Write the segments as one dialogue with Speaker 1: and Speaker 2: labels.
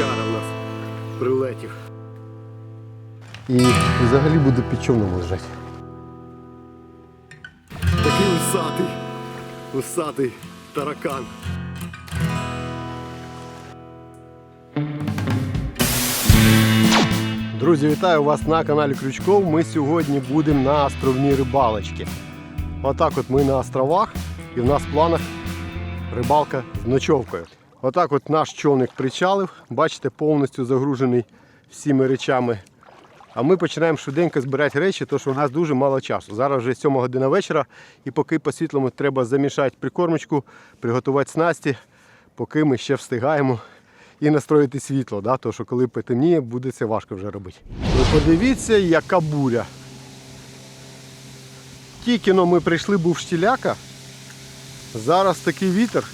Speaker 1: Бичара в нас прилетів.
Speaker 2: І взагалі буде під човном лежати.
Speaker 1: Такий усатий, усатий таракан.
Speaker 2: Друзі, вітаю вас на каналі Крючков. Ми сьогодні будемо на островній рибалочці. Отак от ми на островах і в нас в планах рибалка з ночовкою. Отак от наш човник причалив, бачите, повністю загружений всіми речами. А ми починаємо швиденько збирати речі, тому що у нас дуже мало часу. Зараз вже 7 година вечора, і поки по світлому треба замішати прикормочку, приготувати снасті, поки ми ще встигаємо і настроїти світло, да? тому що коли потемніє, буде це важко вже робити. Ви подивіться, яка буря. Тільки ми прийшли, був штіляка. Зараз такий вітер.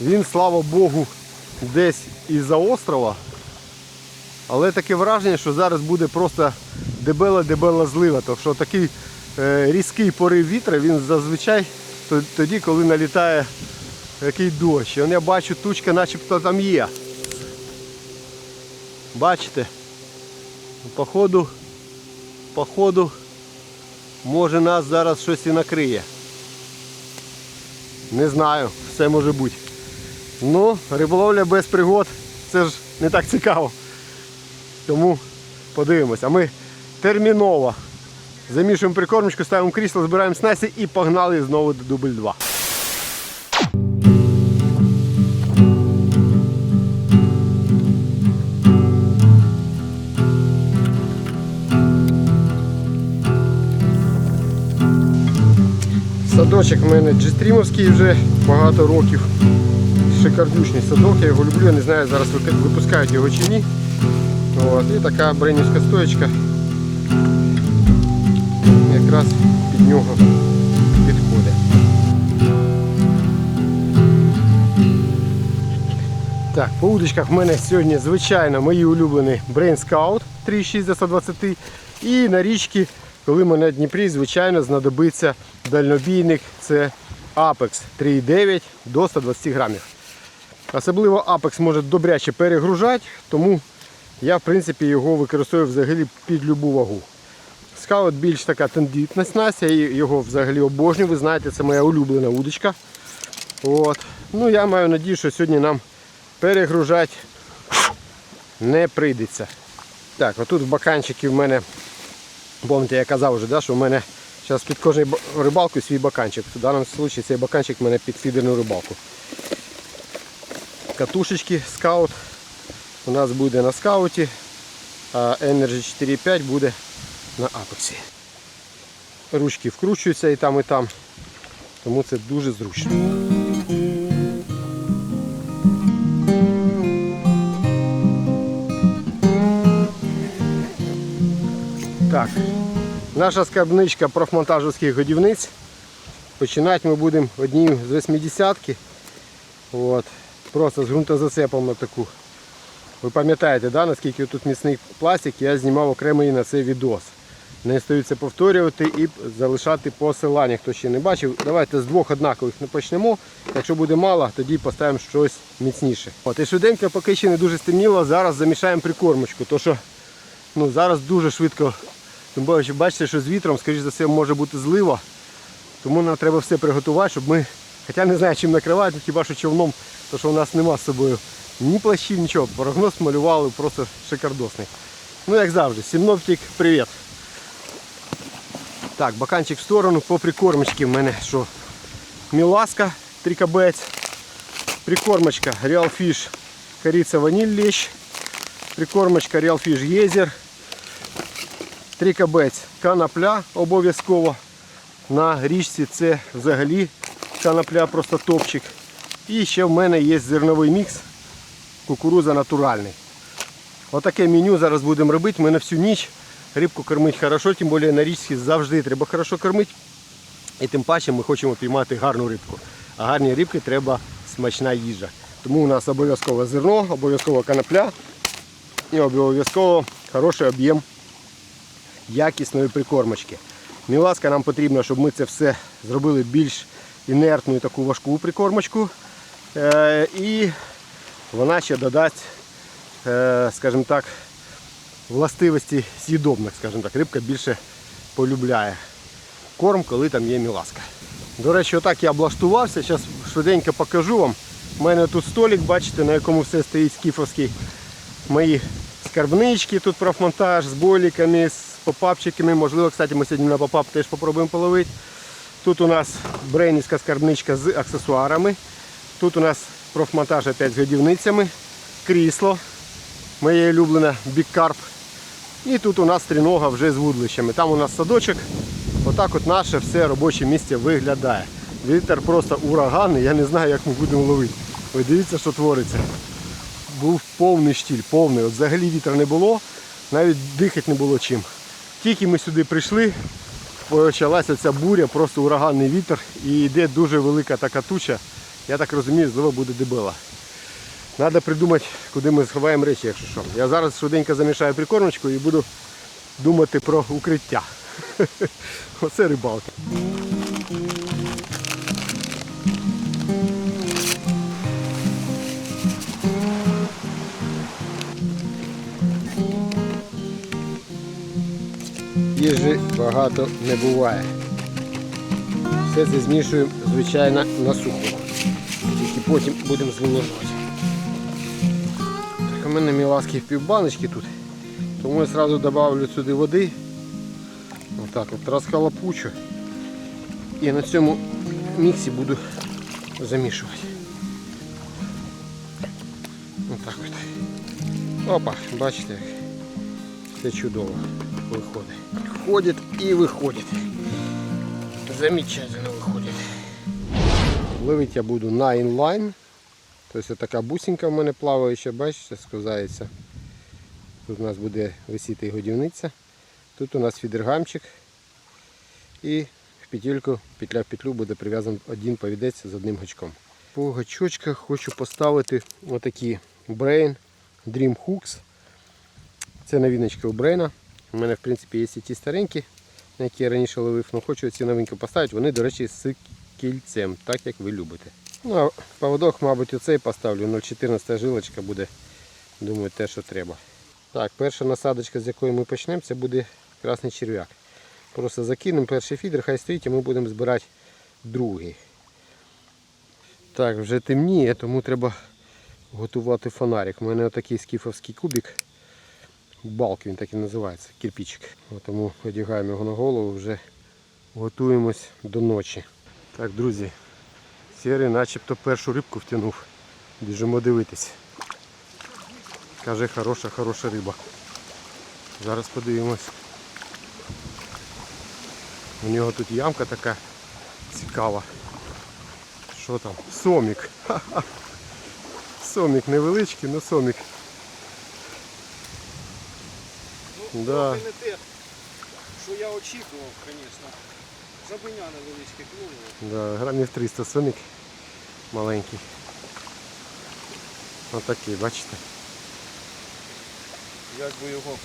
Speaker 2: Він, слава Богу, десь із-за острова. Але таке враження, що зараз буде просто дебела-дебела злива. Тому що такий е, різкий порив вітра, він зазвичай тоді, коли налітає який дощ. Я бачу, тучка начебто там є. Бачите? Походу, походу, може нас зараз щось і накриє. Не знаю, все може бути. Ну, риболовля без пригод, це ж не так цікаво. Тому подивимось. А ми терміново замішуємо прикормочку, ставимо крісло, збираємо снасті і погнали знову до дубль 2. Садочок в мене джестрімовський вже багато років. Шикардючний садок, я його люблю, я не знаю, зараз випускають його чи ні. От, і така бренівська стоєчка якраз під нього підходить. Так, по удочках в мене сьогодні, звичайно, мої улюблені Brain Scout 3,6 до 120. І на річці, коли мене на Дніпрі, звичайно, знадобиться дальнобійник. Це Apex 3,9 до 120 грамів. Особливо Apex може добряче перегружати, тому я в принципі його використовую взагалі під любу вагу. Скаут більш така тендітна снасть, я його взагалі обожнюю. Ви знаєте, це моя улюблена удочка. От. Ну, я маю надію, що сьогодні нам перегружати не прийдеться. Так, отут в баканчики в мене, пам'ятаєте, я казав вже, да, що в мене зараз під кожною ба- рибалкою свій баканчик. В даному випадку цей баканчик в мене під фідерну рибалку. Катушечки скаут у нас буде на скауті, а Energy 4.5 буде на апексі. Ручки вкручуються і там, і там, тому це дуже зручно. Так, наша скарбничка профмонтажівських годівниць. Починати ми будемо однім з 80-ки. Просто з ґрунтозацепом на таку. Ви пам'ятаєте, да, наскільки тут міцний пластик, я знімав окремий на це відос. Не стоїть це повторювати і залишати посилання, хто ще не бачив. Давайте з двох однакових не почнемо. Якщо буде мало, тоді поставимо щось міцніше. От, і швиденько, поки ще не дуже стемніло, зараз замішаємо прикормочку. То що ну, зараз дуже швидко, тим більше бачите, що з вітром, скоріш за все, може бути злива. Тому нам треба все приготувати, щоб ми, хоча не знаю, чим накривати, хіба що човном, тому що у нас нема з собою ні плащів, нічого. Прогноз малювали просто шикардосний. Ну, як завжди, сімноптик, привіт. Так, баканчик в сторону, по прикормочці в мене що? Міласка, трикабець, прикормочка Real Fish, кориця ваніль лещ, прикормочка Real Fish Єзер, трикабець, канапля обов'язково. На річці це взагалі канапля просто топчик. І ще в мене є зерновий мікс, кукуруза натуральний. Отаке меню зараз будемо робити. Ми на всю ніч рибку кормити хорошо, тим більше на річці завжди треба хорошо кормити. І тим паче ми хочемо піймати гарну рибку. А гарній рибки треба смачна їжа. Тому у нас обов'язково зерно, обов'язково канапля і обов'язково хороший об'єм якісної прикормочки. Міласка нам потрібно, щоб ми це все зробили більш інертну таку важку прикормочку. Е, і вона ще додасть е, скажімо так, властивості з'їдобних, скажімо так. Рибка більше полюбляє корм, коли там є міласка. До речі, отак я облаштувався. Зараз швиденько покажу вам. У мене тут столик, бачите, на якому все стоїть скіфовський. Мої скарбнички, тут профмонтаж з боліками, з попапчиками. Можливо, кстати, ми сьогодні на попап теж попробуємо половити. Тут у нас брейнівська скарбничка з аксесуарами. Тут у нас профмонтаж опять з годівницями, крісло, моє улюблене біккарп. І тут у нас трінога вже з вудлищами. Там у нас садочок. Отак от наше все робоче місце виглядає. Вітер просто ураганний, я не знаю, як ми будемо ловити. Ви дивіться, що твориться. Був повний штіль, повний. От взагалі вітра не було, навіть дихати не було чим. Тільки ми сюди прийшли, почалася ця буря, просто ураганний вітер і йде дуже велика така туча. Я так розумію, злива буде дебела. Треба придумати, куди ми сховаємо речі, якщо що. Я зараз швиденько замішаю прикормочку і буду думати про укриття. Оце рибалка. Їжі багато не буває. Все це змішуємо, звичайно, на сухо. Тільки потім будемо зволожувати. У мене міласки півбаночки тут. Тому я одразу додавлю сюди води. Отак от розхалапучу. І на цьому міксі буду замішувати. Отак от. Опа, бачите, як все чудово виходить. Входить і виходить. Замечательно виходить. Ловити я буду на інлайн. Тобто така бусинка в мене плаваюча, бачите, сказається. Тут у нас буде висіти годівниця. Тут у нас фідергамчик. І в петельку, петля в петлю буде прив'язаний один повідець з одним гачком. По гачочках хочу поставити отакі Brain Dream Hooks. Це новиночка у Брейна. У мене в принципі є і ті старенькі, на які я раніше ловив, але хочу ці новинки поставити. Вони, до речі, з кільцем, так як ви любите. Ну, а поводок, мабуть, оцей поставлю. 0,14 жилочка буде, думаю, те, що треба. Так, перша насадочка, з якої ми почнемо, це буде красний черв'як. Просто закинемо перший фідер, хай стоїть, і ми будемо збирати другий. Так, вже темніє, тому треба готувати фонарик. У мене отакий скіфовський кубик. Балк він так і називається, кирпичик. Тому одягаємо його на голову, вже готуємось до ночі. Так, друзі, сірий начебто першу рибку втягнув. Біжимо дивитись. Каже, хороша, хороша риба. Зараз подивимось. У нього тут ямка така цікава. Що там? Сомік. Ха-ха. Сомік невеличкий, але сомік. Да.
Speaker 3: Трохи не те, що я очікував, звісно. Жабеня невеличке клюнуло.
Speaker 2: Да, грамів 300 сомік маленький. Отакий, бачите.
Speaker 3: Як би його.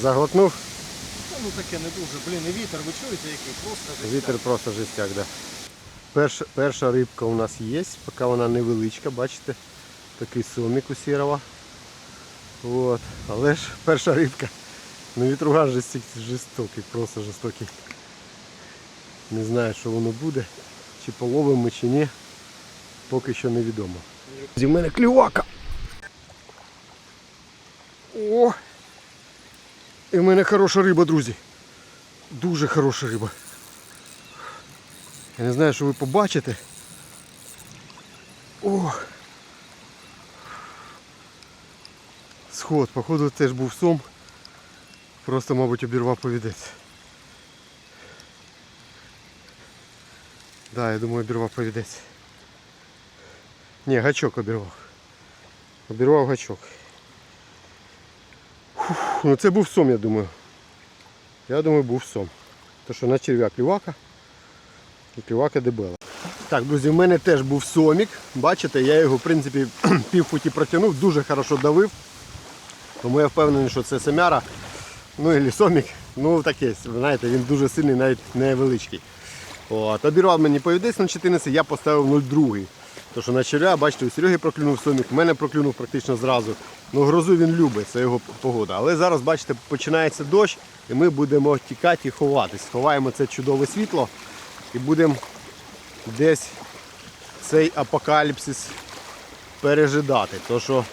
Speaker 2: Заглотнув,
Speaker 3: ну таке не дуже. Блін, і вітер, ви чуєте який? Просто жестяк.
Speaker 2: вітер просто жестяк, да. Перша, перша рибка у нас є, поки вона невеличка, бачите, такий сомік у сірого. От. Але ж перша рибка. Ну вітруга жесті- жорстокий, просто жорстокий. Не знаю, що воно буде, чи половимо, чи ні. Поки що невідомо. Зі мене клювака. О! І в мене хороша риба, друзі. Дуже хороша риба. Я не знаю, що ви побачите. О! Сход, походу теж був сом. Просто, мабуть, обірвав повідець. Да, я думаю, обірвав повідець. Ні, гачок обірвав. Обірвав гачок. Фух, ну це був сом, я думаю. Я думаю, був сом. То що на черв'як клювака і клювака дебела. Так, друзі, в мене теж був сомік. Бачите, я його в принципі півфуті протягнув, дуже хорошо давив. Тому я впевнений, що це семяра. Ну і сомік. Ну таке, знаєте, він дуже сильний, навіть невеличкий. От, обірвав мені повідець на 14, я поставив 0,2. То що на червя, бачите, у Сереги проклюнув сомік, у мене проклюнув практично зразу. Ну грозу він любить, це його погода. Але зараз, бачите, починається дощ і ми будемо тікати і ховатись. Ховаємо це чудове світло і будемо десь цей апокаліпсис пережидати. То що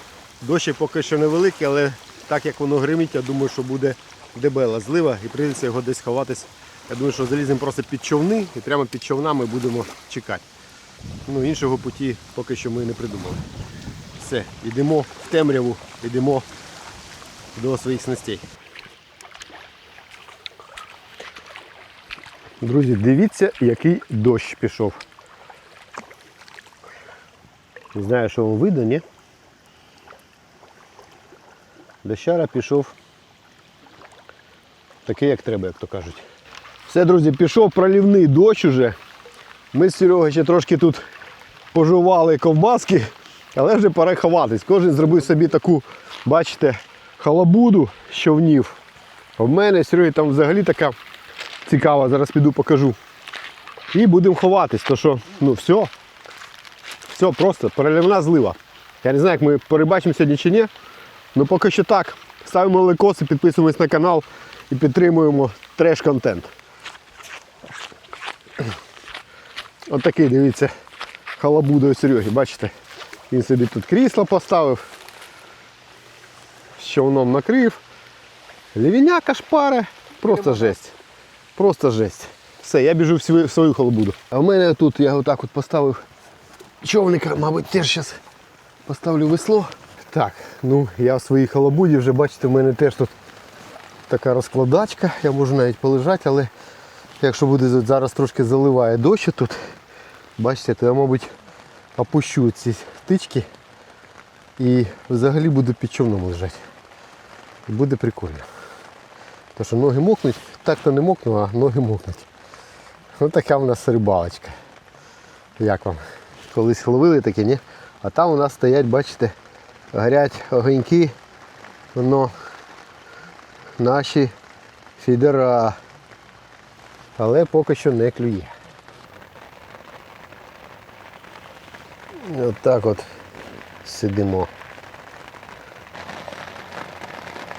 Speaker 2: дощик поки що невеликий, але так як воно гримить, я думаю, що буде дебела злива і прийдеться його десь ховатись. Я думаю, що заліземо просто під човни і прямо під човнами будемо чекати. Ну, іншого путі поки що ми не придумали. Все, йдемо в темряву, йдемо до своїх снастей. Друзі, дивіться, який дощ пішов. Не знаю, що вам видно, ні? Дощара пішов такий, як треба, як то кажуть. Все, друзі, пішов пролівний дощ уже. Ми з Серегою ще трошки тут пожували ковбаски, але вже пора ховатись. Кожен зробив собі таку, бачите, халабуду з човнів. А в мене Сереги там взагалі така цікава, зараз піду покажу. І будемо ховатись, то що, ну все. Все, просто переливна злива. Я не знаю, як ми перебачимо сьогодні чи ні. Ну поки що так. Ставимо лайкоси, підписуємось на канал і підтримуємо треш-контент. От такий, дивіться, халабуда у Сереги, бачите? Він собі тут крісло поставив, з човном накрив. Лівіняка шпаре, просто жесть. Просто жесть. Все, я біжу в свою халабуду. А в мене тут я отак от поставив човника, мабуть, теж зараз поставлю весло. Так, ну я в своїй халабуді вже бачите, в мене теж тут така розкладачка, я можу навіть полежати, але якщо буде зараз трошки заливає дощ тут, бачите, то я, мабуть, опущу ці тички і взагалі буду під човном лежати. Буде прикольно. Тому що ноги мокнуть, так-то не мокну, а ноги мокнуть. Ось така в нас рибалочка. Як вам? Колись ловили таке, ні? А там у нас стоять, бачите, горять огоньки. Воно наші фідера. Але поки що не клює. От так от сидимо.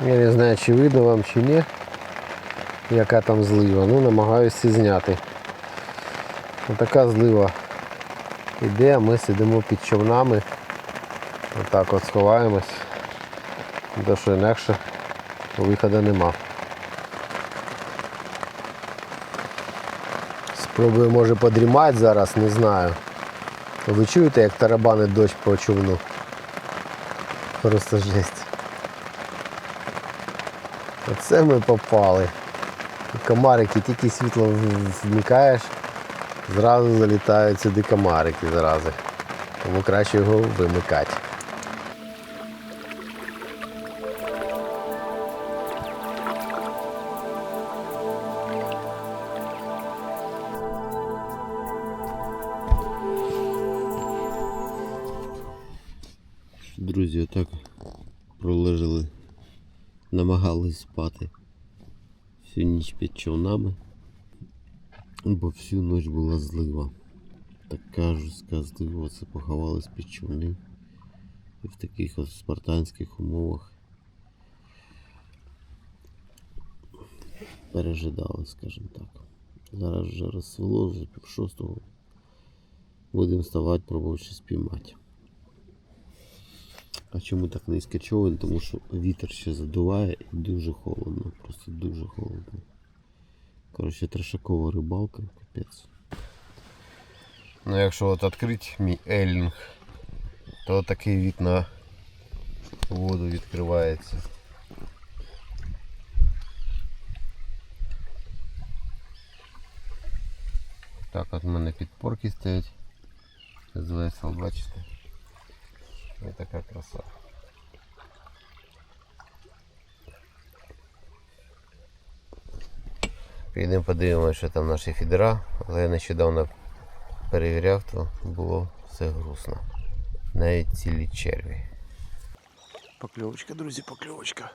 Speaker 2: Я не знаю, чи видно вам, чи ні, яка там злива. Ну, намагаюся зняти. Отака злива іде, а ми сидимо під човнами. Отак от сховаємось. Тому що інакше виходу нема. Спробую може подрімати зараз, не знаю. Ви чуєте, як тарабанить дощ по човну? Просто жесть. Оце ми попали. Комарики, тільки світло вмикаєш, зразу залітають сюди комарики зразу. Тому краще його вимикати.
Speaker 4: Ніч під човнами, бо всю ніч була злива. Така жорстка злива, це поховались під човни. І в таких от спартанських умовах пережидали, скажімо так. Зараз вже розсвіло, вже пів шостого. Будемо вставати, пробувати спіймати. А чому так низько човен? Тому що вітер ще задуває і дуже холодно, просто дуже холодно. Коротше, трешакова рибалка, капець.
Speaker 2: Ну якщо от відкрити мій елінг, то такий від на воду відкривається. Так от в мене підпорки стоять з весел, бачите. Ось така краса. Підемо подивимося, що там наші фідера, але я нещодавно перевіряв, то було все грустно. Навіть цілі черві. Покльовочка, друзі, покльовочка.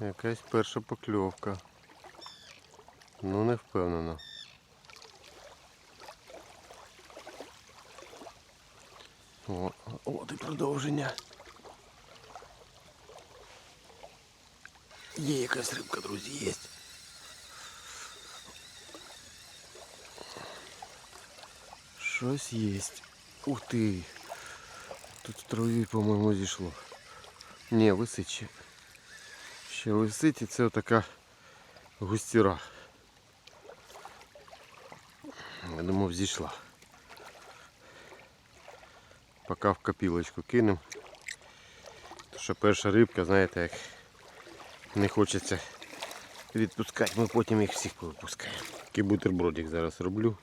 Speaker 2: Якась перша покльовка. Ну не впевнено. О, от і продовження. Є якась рибка, друзі, є. Щось є. Ух ти. Тут в траві, по-моєму, зійшло. Ні, висить ще. Ще висить і це така густіра. Я думав, зійшла. Поки в копілочку кинемо. Що перша рибка, знаєте, як не хочеться відпускати, ми потім їх всіх повипускаємо. Такий бутербродик зараз роблю.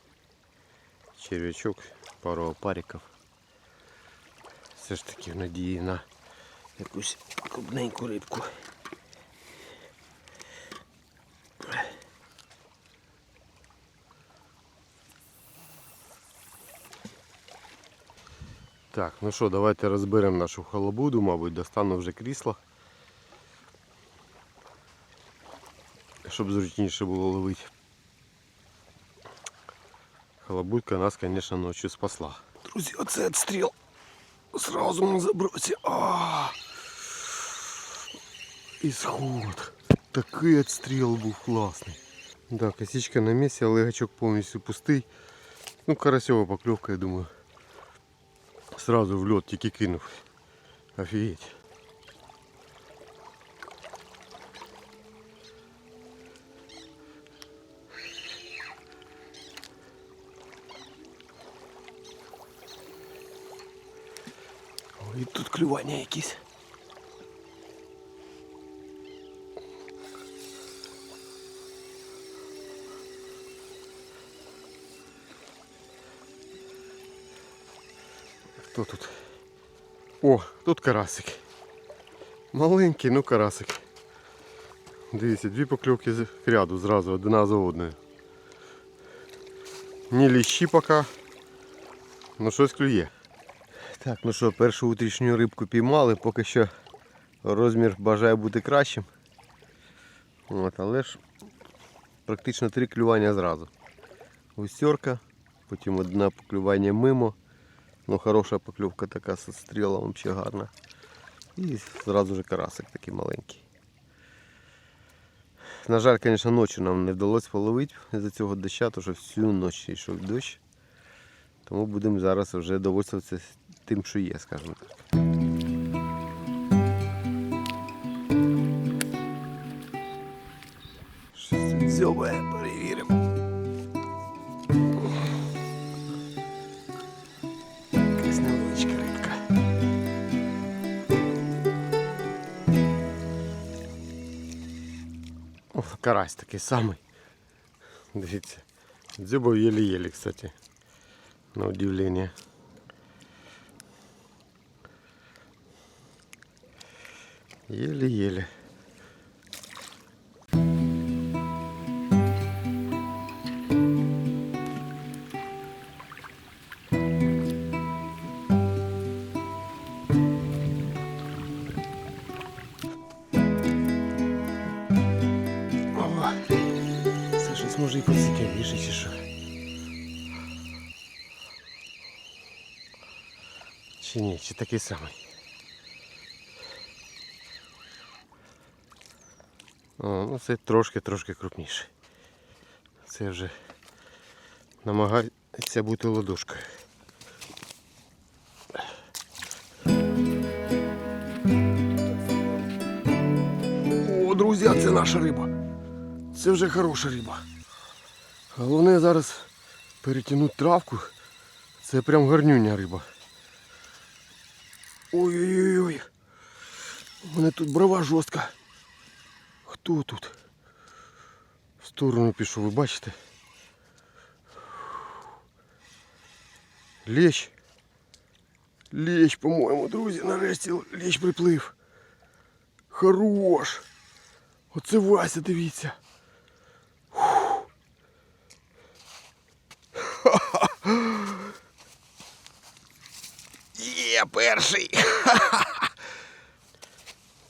Speaker 2: Черв'ячок, пару опариків. Все ж таки в надії на якусь крупненьку рибку. Так, ну що, давайте розберемо нашу халабуду, мабуть, достану вже крісло. Щоб зручніше було ловити. Халабудка нас, звісно, ночью спасла. Друзі, оце відстріл. Сразу на забросі. А! Ісход. Такий відстріл був класний. Да, косичка на місці, але гачок повністю пустий. Ну, карасьова покльовка, я думаю. Сразу в лед тільки кинув. Офігеть. Ой, тут клювання якісь. Хто тут? О, тут карасик. Маленький, ну карасик. Дивіться, дві покльовки з ряду зразу одна за одною. Ні ліщі поки. Ну щось клює. Так, ну що, першу утрішню рибку піймали, поки що розмір бажає бути кращим. От, але ж практично три клювання зразу. Густерка, потім одне поклювання мимо. Ну хороша покльовка така з стрілом, взагалі гарна. І зразу же карасик такий маленький. На жаль, звісно, ночі нам не вдалося половити з-за цього доща, тому що всю ніч йшов дощ. Тому будемо зараз вже довольствуватися тим, що є, скажімо так. Дзьобає, перевіримо. Якась невеличка рибка. О, карась такий самий. Дивіться. Дзьобав єлі-єлі, кстати. На удивление. Еле-еле. Може і поцікавіше, чи. Чи ні, чи такий самий. Ну це трошки-трошки крупніше. Це вже намагається бути ладошкою. О, друзі, це наша риба. Це вже хороша риба. Головне зараз перетягнути травку. Це прям гарнюня риба. Ой-ой-ой. У мене тут брова жорстка. Хто тут? В сторону пішов, ви бачите? Лещ. Лещ, по-моєму, друзі, нарешті лещ приплив. Хорош. Оце Вася, дивіться. Фух. Є перший.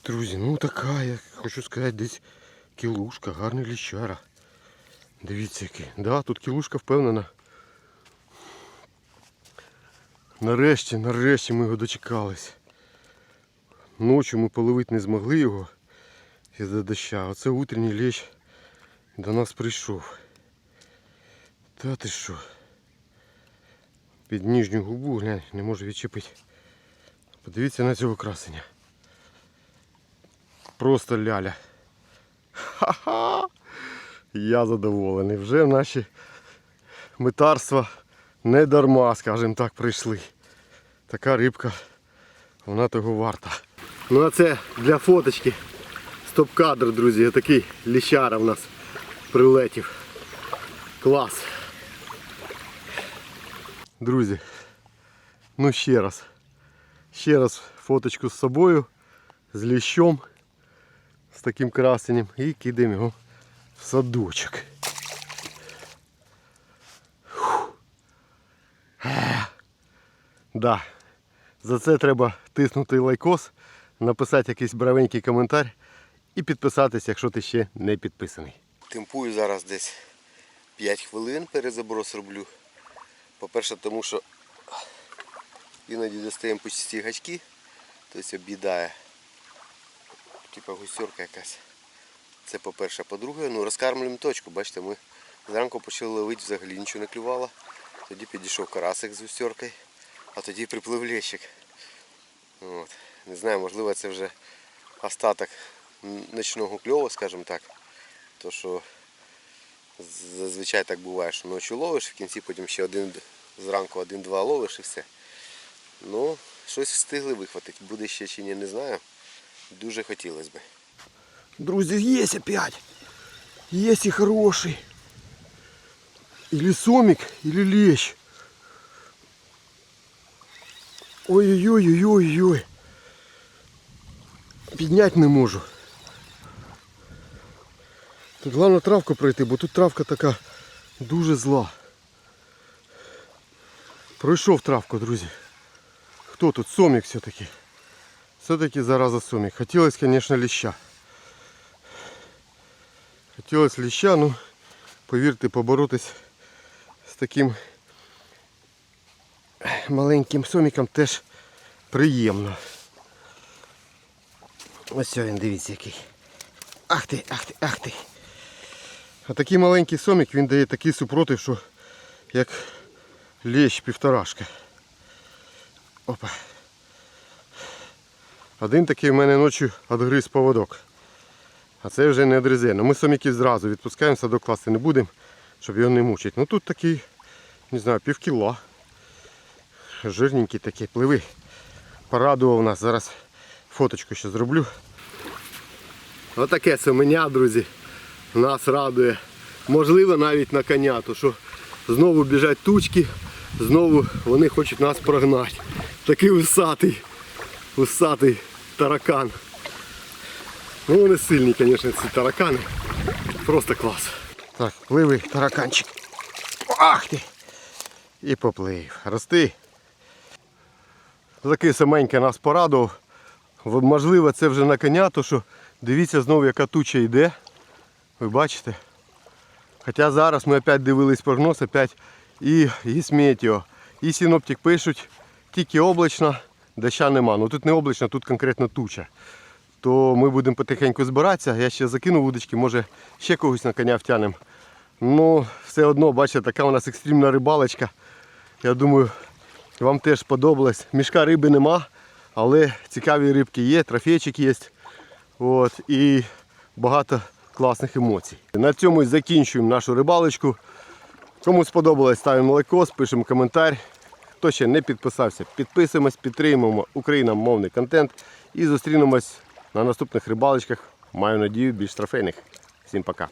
Speaker 2: Друзі, ну така, я Хочу сказати, десь кілушка, гарний ліщара. Дивіться який. Да, тут кілушка впевнена. Нарешті, нарешті ми його дочекались. Ночі ми половити не змогли його із-за доща. Оце утренній лещ до нас прийшов. Та ти що? Під ніжню губу, глянь, не можу відчепити. Подивіться на цього красення. Просто ляля. Ха-ха! Я задоволений. Вже наші митарства не дарма, скажімо так, прийшли. Така рибка, вона того варта.
Speaker 1: Ну а це для фоточки. Стоп-кадр, друзі, такий ліщара в нас прилетів. Клас.
Speaker 2: Друзі, ну ще раз. Ще раз фоточку з собою, з ліщом, з таким красенням і кидаємо його в садочок. Да. За це треба тиснути лайкос, написати якийсь бравенький коментар і підписатись, якщо ти ще не підписаний. Темпую зараз десь 5 хвилин перезаброс роблю. По-перше, тому що іноді достаємо пусті гачки, тобто об'їдає. Типа гусьорка якась. Це по-перше. По-друге, ну розкармлюємо точку. Бачите, ми зранку почали ловити, взагалі нічого не клювало. Тоді підійшов карасик з гусьоркою, а тоді приплив лещик. От. Не знаю, можливо це вже остаток ночного кльову, скажімо так. То що зазвичай так буває, що ночі ловиш, в кінці потім ще один зранку один-два ловиш і все. Ну, щось встигли вихватити. Буде ще чи ні, не знаю. Дуже хотілося б. Друзі, є опять. Є і хороший. Или сомик, или лещ. Ой-ой-ой-ой-ой. Підняти не можу. Тут головне травку пройти, бо тут травка така дуже зла. Пройшов травку, друзі. Хто тут? Сомік все-таки. Все-таки зараза сомік. Хотілося, звісно, ліща. Хотілося ліща, ну, повірте, поборотись з таким маленьким соміком теж приємно. Ось він, дивіться який. Ах ти, ах ти, ах ти. А такий маленький сомік він дає такий супротив, що як лещ півторашка. Опа. Один такий в мене ночі відгриз поводок. А це вже не відгризе. Ну ми соміків зразу відпускаємо, садок класти не будемо, щоб його не мучити. Ну тут такий, не знаю, пів кіла. Жирненький такий, пливи. Порадував нас. Зараз фоточку ще зроблю.
Speaker 1: Отаке семеня, друзі, нас радує. Можливо, навіть на коня, то що знову біжать тучки, знову вони хочуть нас прогнати. Такий усатий, усатий таракан. Ну вони сильні, звісно, ці таракани. Просто клас.
Speaker 2: Так, пливи, тараканчик. Ах ти! І поплив. Рости. Такий саменький нас порадував. Можливо, це вже на коня, то що дивіться знову, яка туча йде. Ви бачите? Хоча зараз ми опять дивились прогноз, опять і гісметіо, і синоптик пишуть, тільки облачно, доща нема. Ну тут не облачно, тут конкретно туча. То ми будемо потихеньку збиратися. Я ще закину вудочки, може ще когось на коня втягнемо. Ну, все одно, бачите, така у нас екстремна рибалочка. Я думаю, вам теж сподобалось. Мішка риби нема, але цікаві рибки є, трофейчик є. От, і багато класних емоцій. На цьому закінчуємо нашу рибалочку. Кому сподобалось, ставимо лайкос, пишемо коментар. Хто ще не підписався, підписуємось, підтримуємо україномовний контент і зустрінемось на наступних рибалочках. Маю надію, більш трофейних. Всім пока.